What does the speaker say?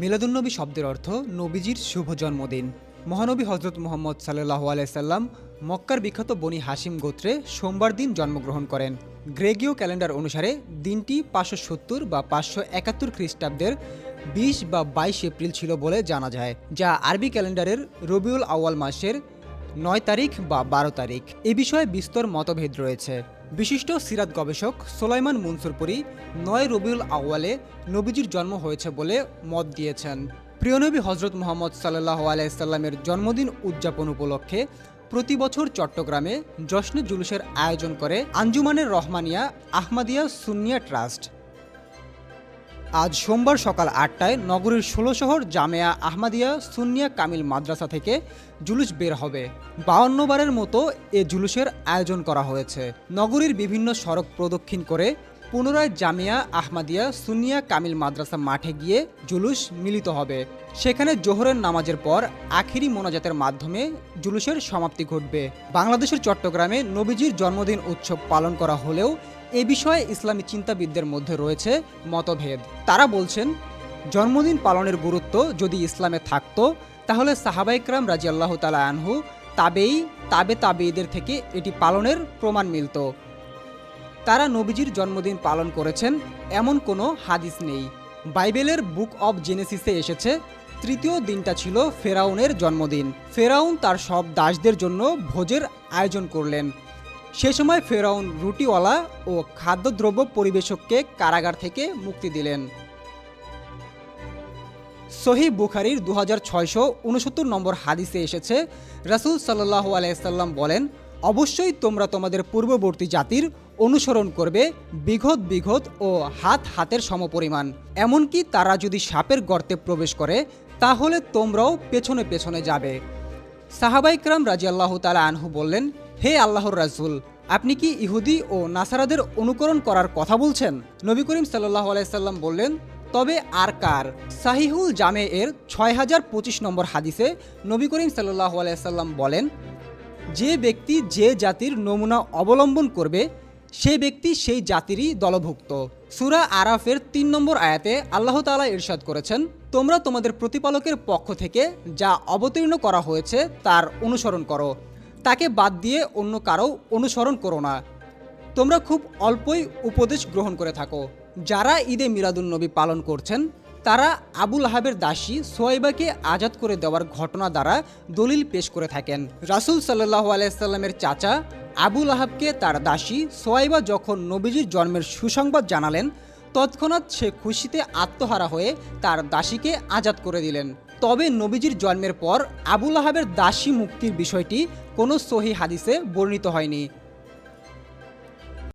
মিলাদুন্নবী শব্দের অর্থ নবীজির শুভ জন্মদিন। মহানবী হজরত মোহাম্মদ সাল্লাহ আলাইসাল্লাম মক্কার বিখ্যাত বনি হাসিম গোত্রে সোমবার দিন জন্মগ্রহণ করেন। গ্রেগীয় ক্যালেন্ডার অনুসারে দিনটি পাঁচশো সত্তর বা পাঁচশো একাত্তর খ্রিস্টাব্দের বিশ বা বাইশ এপ্রিল ছিল বলে জানা যায়, যা আরবি ক্যালেন্ডারের রবিউল আউয়াল মাসের নয় তারিখ বা বারো তারিখ। এ বিষয়ে বিস্তর মতভেদ রয়েছে। বিশিষ্ট সিরাত গবেষক সোলাইমান মনসুরপুরি, নয় রবিউল আউয়ালে নবীজির জন্ম হয়েছে বলে মত দিয়েছেন। প্রিয়নবী হজরত মোহাম্মদ সাল্লাহ আলাইসাল্লামের জন্মদিন উদযাপন উপলক্ষে প্রতি বছর চট্টগ্রামে জশ্নে জুলুসের আয়োজন করে আঞ্জুমানের রহমানিয়া আহমাদিয়া সুনিয়া ট্রাস্ট। আজ সোমবার সকাল আটটায় নগরীর ষোলো শহর জামেয়া আহমাদিয়া সুনিয়া কামিল মাদ্রাসা থেকে জুলুস বের হবে। বাউন্নবারের মতো এ জুলুসের আয়োজন করা হয়েছে। নগরীর বিভিন্ন সড়ক প্রদক্ষিণ করে পুনরায় জামিয়া আহমাদিয়া সুনিয়া কামিল মাদ্রাসা মাঠে গিয়ে জুলুস মিলিত হবে। সেখানে জোহরের নামাজের পর আখিরি মোনাজাতের মাধ্যমে জুলুসের সমাপ্তি ঘটবে। বাংলাদেশের চট্টগ্রামে নবীজির জন্মদিন উৎসব পালন করা হলেও এ বিষয়ে ইসলামী চিন্তাবিদদের মধ্যে রয়েছে মতভেদ। তারা বলছেন, জন্মদিন পালনের গুরুত্ব যদি ইসলামে থাকতো, তাহলে সাহাবাইকরাম রাজি আল্লাহ তালা আনহু তাবেই, তাবে তাবেইদের থেকে এটি পালনের প্রমাণ মিলত। তারা নবীজির জন্মদিন পালন করেছেন, এমন কোনো হাদিস নেই। বাইবেলের বুক অব জেনেসিসে এসেছে, তৃতীয় দিনটা ছিল ফেরাউনের জন্মদিন। ফেরাউন তার সব দাসদের জন্য ভোজের আয়োজন করলেন। সে সময় ফেরাউন রুটিওয়ালা ও খাদ্যদ্রব্য পরিবেশককে কারাগার থেকে মুক্তি দিলেন। সহি বুখারির দু হাজার ছয়শো উনসত্তর নম্বর হাদিসে এসেছে, রাসুল সাল্লাহ আলাইসাল্লাম বলেন অবশ্যই তোমরা তোমাদের পূর্ববর্তী জাতির অনুসরণ করবে বিঘত বিঘত ও হাত হাতের সমপরিমাণ। এমনকি তারা যদি সাপের গর্তে প্রবেশ করে, তাহলে তোমরাও পেছনে পেছনে যাবে। সাহাবাইকরাম রাজি আল্লাহ তালা আনহু বললেন, হে আল্লাহর রাজুল আপনি কি ইহুদি ও নাসারাদের অনুকরণ করার কথা বলছেন? নবী করিম সাল্লাহ আলাইসাল্লাম বললেন, তবে আর কার? সাহিহুল জামে এর ছয় হাজার পঁচিশ নম্বর হাদিসে নবী করিম সাল্লাহ আলাইসাল্লাম বলেন যে ব্যক্তি যে জাতির নমুনা অবলম্বন করবে সে ব্যক্তি সেই জাতিরই দলভুক্ত। সুরা আরাফের তিন নম্বর আয়াতে আল্লাহ তাআলা ইরশাদ করেছেন, তোমরা তোমাদের প্রতিপালকের পক্ষ থেকে যা অবতীর্ণ করা হয়েছে তার অনুসরণ করো। তাকে বাদ দিয়ে অন্য কারও অনুসরণ করো না। তোমরা খুব অল্পই উপদেশ গ্রহণ করে থাকো। যারা ঈদে মিলাদুন্নবী পালন করছেন তারা আবুল আহাবের দাসী সোয়াইবাকে আজাদ করে দেওয়ার ঘটনা দ্বারা দলিল পেশ করে থাকেন। রাসুল সাল্লাহ আলাইসাল্লামের চাচা আবুল আহাবকে তার দাসী সোয়াইবা যখন নবীজির জন্মের সুসংবাদ জানালেন, তৎক্ষণাৎ সে খুশিতে আত্মহারা হয়ে তার দাসীকে আজাদ করে দিলেন। তবে নবীজির জন্মের পর আবুল আহাবের দাসী মুক্তির বিষয়টি কোনো সহি হাদিসে বর্ণিত হয়নি।